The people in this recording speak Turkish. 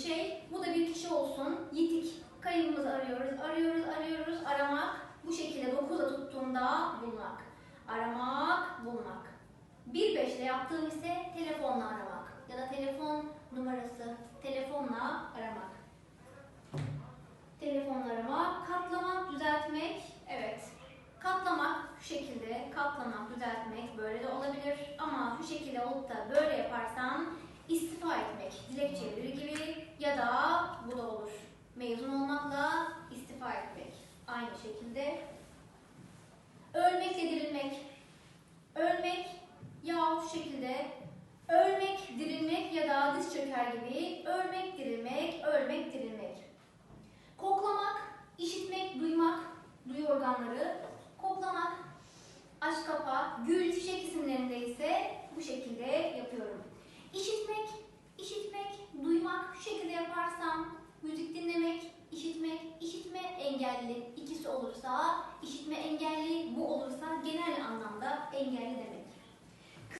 şey. Bu da bir kişi olsun. Yitik. Kaybımızı arıyoruz, arıyoruz, arıyoruz. Aramak. Bu şekilde 9'a tuttuğunda bulmak. Aramak, bulmak. 1-5 ile yaptığım ise telefonla aramak. Ya da telefon numarası. Telefonla aramak. Telefonla aramak. Katlamak, düzeltmek. Evet. Katlamak şu şekilde, katlamak, düzeltmek böyle de olabilir. Ama şu şekilde olup da böyle yaparsam istifa etmek, dilekçe verir gibi ya da bu da olur. Mezun olmakla istifa etmek. Aynı şekilde. Ölmekle dirilmek. Ölmek ya şu şekilde ölmek, dirilmek ya da diz çöker gibi ölmek, dirilmek, ölmek, dirilmek. Koklamak, işitmek, duymak, duyu organları, koklamak, aç kapa, gül, fişek isimlerinde ise bu şekilde yapıyorum. İşitmek, işitmek, duymak şu şekilde yaparsam müzik dinlemek, işitmek, işitme engelli ikisi olursa, işitme engelli bu olursa genel anlamda engelli demek.